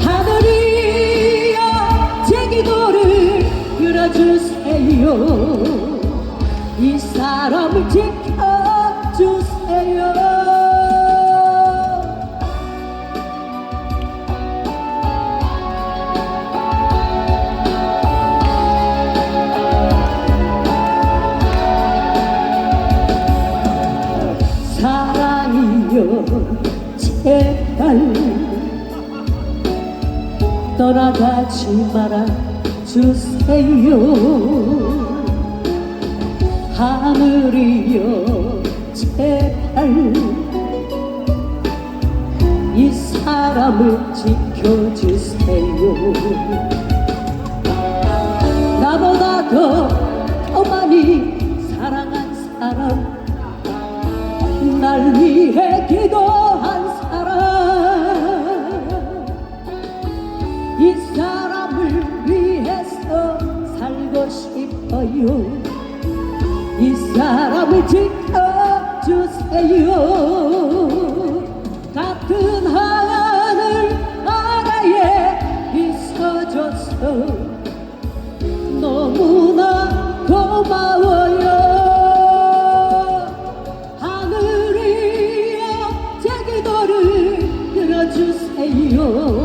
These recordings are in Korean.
하늘이여 제 기도를 들어주세요. 이 사람을 지켜 떠나가지 말아 주세요. 하늘이여 제발. 이 사람을 지켜주세요. 나보다 더, 더 많이 사랑한 사람 날 위해 기도 살고 싶어요. 이 사람을 지켜주세요. 같은 하늘 아래에 있어줘서 너무나 고마워요. 하늘이여 제 기도를 들어주세요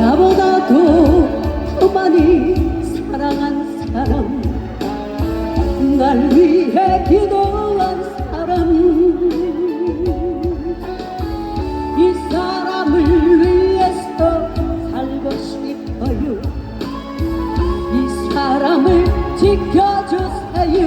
나보다도 더 많이 날 위해 기도한 사람 이 사람을 위해서 살고 싶어요. 이 사람을 지켜주세요